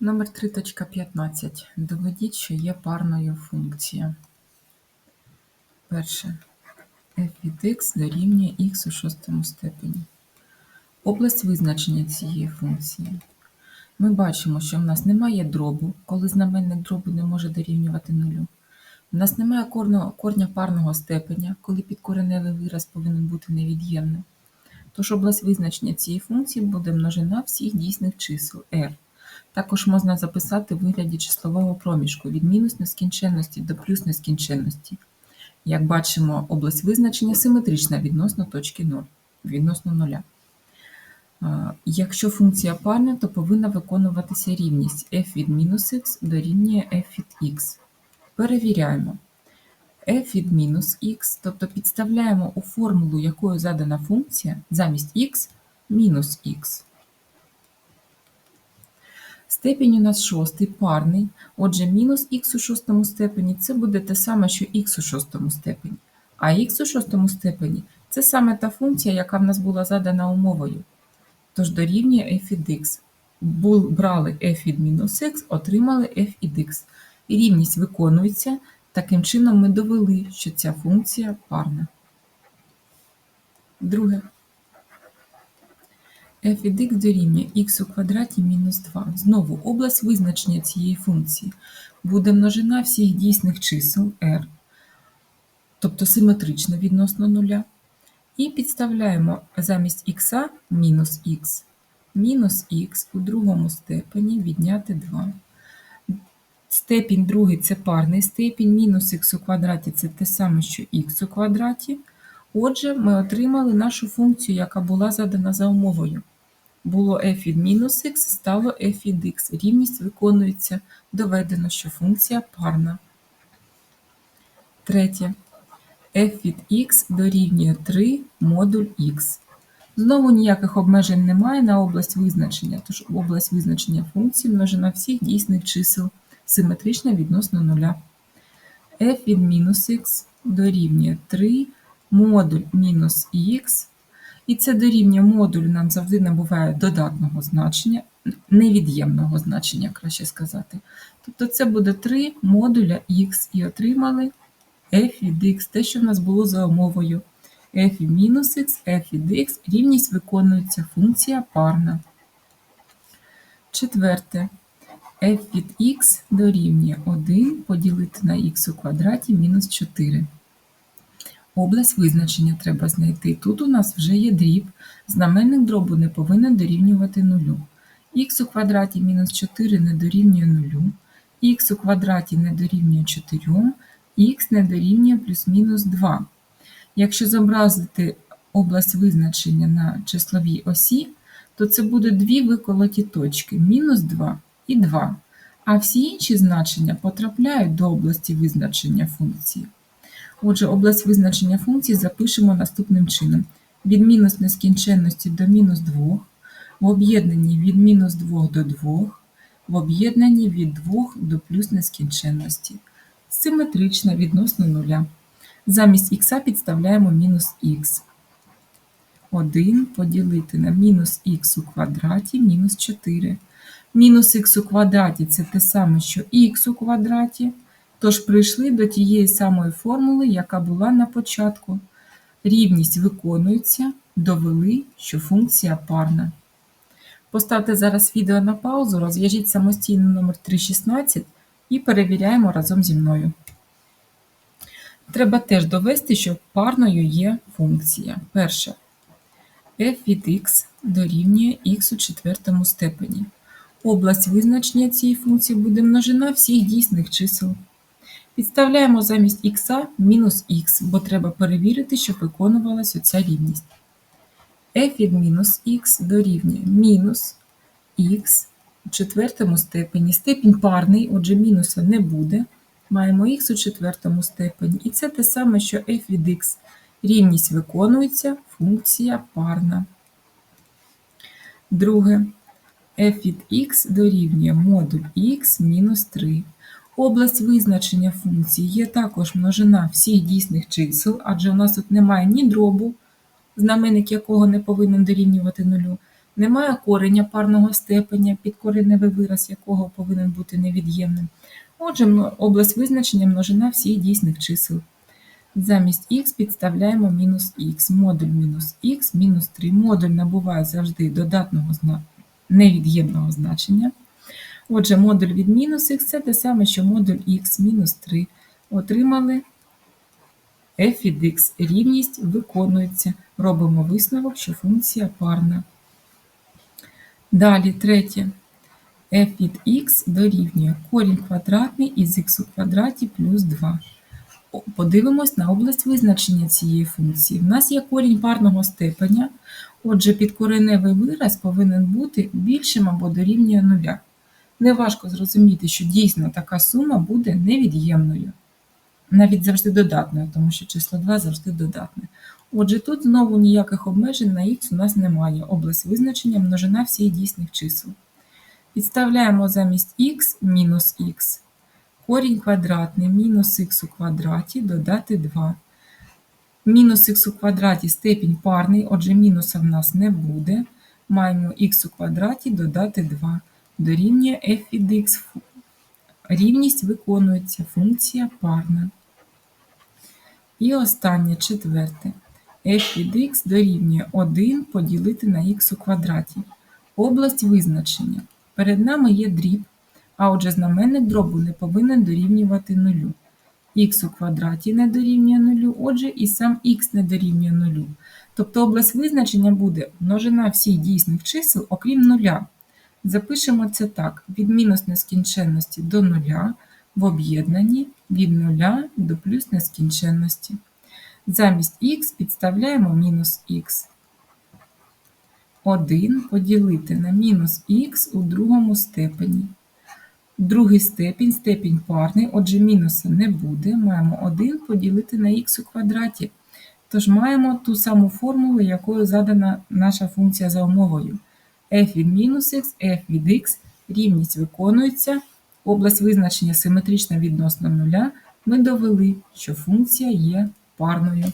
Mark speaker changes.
Speaker 1: Номер 3.15. Доведіть, що є парною функція. Перше. f від x дорівнює x у шостому степені. Область визначення цієї функції. Ми бачимо, що в нас немає дробу, коли знаменник дробу не може дорівнювати нулю. У нас немає корня парного степеня, коли підкореневий вираз повинен бути невід'ємним. Тож область визначення цієї функції буде множина всіх дійсних чисел r. Також можна записати в вигляді числового проміжку від мінус нескінченності до плюс нескінченності. Як бачимо, область визначення симетрична відносно точки 0, відносно нуля. Якщо функція парна, то повинна виконуватися рівність f від мінус х дорівнює f від x. Перевіряємо. f від мінус х, тобто підставляємо у формулу, якою задана функція, замість x мінус х. Степінь у нас шостий, парний. Отже, мінус х у шостому степені це буде те саме, що х у шостому степені. А х у шостому степені це саме та функція, яка в нас була задана умовою. Тож дорівнює f від x. Брали f від мінус х, отримали f від x. Рівність виконується. Таким чином ми довели, що ця функція парна. Друге f від x дорівнює x у квадраті мінус 2. Знову область визначення цієї функції буде множина всіх дійсних чисел r, тобто симетрична відносно нуля. І підставляємо замість х мінус х. Мінус х у другому степені відняти 2. Степінь другий це парний степінь, мінус х у квадраті це те саме, що х у квадраті. Отже, ми отримали нашу функцію, яка була задана за умовою. Було f від мінус х, стало f від x. Рівність виконується. Доведено, що функція парна. Третє. f від x дорівнює 3 модуль x. Знову ніяких обмежень немає на область визначення, тож область визначення функції множина всіх дійсних чисел симетрична відносно нуля. f від мінус х дорівнює 3 модуль мінус х. І це дорівнює модуль нам завжди набуває додатного значення, невід'ємного значення, краще сказати. Тобто це буде 3 модуля х і отримали f від x, те, що в нас було за умовою. f від мінус х, f від x, рівність виконується, функція парна. Четверте. f від x дорівнює 1 поділити на х у квадраті мінус 4. Область визначення треба знайти. Тут у нас вже є дріб. Знаменник дробу не повинен дорівнювати нулю. х у квадраті мінус 4 не дорівнює нулю, х у квадраті не дорівнює 4, х не дорівнює плюс-мінус 2. Якщо зобразити область визначення на числовій осі, то це буде дві виколоті точки мінус 2 і 2. А всі інші значення потрапляють до області визначення функції. Отже, область визначення функції запишемо наступним чином: від мінус нескінченності до мінус 2, в об'єднанні від мінус 2 до 2, в об'єднанні від 2 до плюс нескінченності. Симетрична відносно нуля. Замість х підставляємо мінус х. 1 поділити на мінус х у квадраті мінус 4. Мінус х у квадраті це те саме, що х у квадраті. Тож прийшли до тієї самої формули, яка була на початку. Рівність виконується, довели, що функція парна. Поставте зараз відео на паузу, розв'яжіть самостійно номер 316 і перевіряємо разом зі мною. Треба теж довести, що парною є функція. Перше. f від x дорівнює x у четвертому степені. Область визначення цієї функції буде множина всіх дійсних чисел. Підставляємо замість х мінус х, бо треба перевірити, щоб виконувалася ця рівність. f від мінус х дорівнює мінус х у четвертому степені. Степінь парний, отже, мінуса не буде. Маємо х у четвертому степені. І це те саме, що f від x. Рівність виконується, функція парна. Друге. f від x дорівнює модуль х мінус 3. Область визначення функції є також множина всіх дійсних чисел, адже у нас тут немає ні дробу, знаменник якого не повинен дорівнювати нулю, Немає кореня парного степеня, підкореневий вираз якого повинен бути невід'ємним. Отже, область визначення множина всіх дійсних чисел. Замість х підставляємо мінус х. Модуль мінус х мінус 3. Модуль набуває завжди додатного невід'ємного значення. Отже, модуль від мінус х це те саме, що модуль х мінус 3. Отримали f від x. Рівність виконується. Робимо висновок, що функція парна. Далі, третє. f від x дорівнює корінь квадратний із х у квадраті плюс 2. Подивимось на область визначення цієї функції. В нас є корінь парного степеня, отже, підкореневий вираз повинен бути більшим або дорівнює нуля. Неважко зрозуміти, що дійсно така сума буде невід'ємною. Навіть завжди додатною, тому що число 2 завжди додатне. Отже, тут знову ніяких обмежень на х у нас немає. Область визначення множина всіх дійсних чисел. Підставляємо замість х мінус х. Корінь квадратний мінус х у квадраті додати 2. Мінус х у квадраті степінь парний, отже, мінуса в нас не буде. Маємо х у квадраті додати 2. Дорівнює f. Рівність виконується, функція парна. І останнє, четверте. f від x дорівнює 1 поділити на х у квадраті. Область визначення. Перед нами є дріб, а отже знаменник дробу не повинен дорівнювати нулю. х у квадраті не дорівнює нулю, отже і сам х не дорівнює нулю. Тобто область визначення буде множина всіх дійсних чисел, окрім нуля. Запишемо це так: від мінус нескінченності до нуля в об'єднанні від нуля до плюс нескінченності. Замість х підставляємо мінус х. 1 поділити на мінус х у другому степені. Другий степінь, степінь парний, отже, мінуса не буде. Маємо 1 поділити на х у квадраті. Тож маємо ту саму формулу, якою задана наша функція за умовою. F від мінус x, f від x, рівність виконується. Область визначення симетрична відносно нуля. Ми довели, що функція є парною.